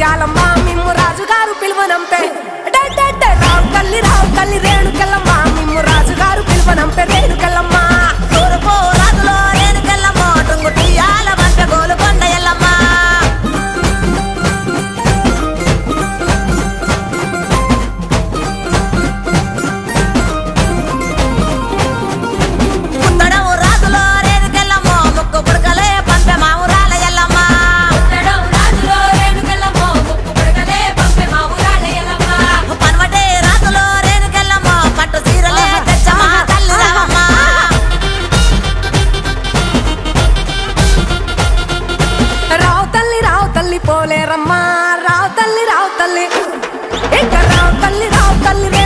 చాలమ్మా మిమ్ము రాజుగారు పిలువనంపే రావు కల్లి రావు తల్లి రేణుకల్ తల్లి. ఇంకా రావు తల్లి రావు తల్లి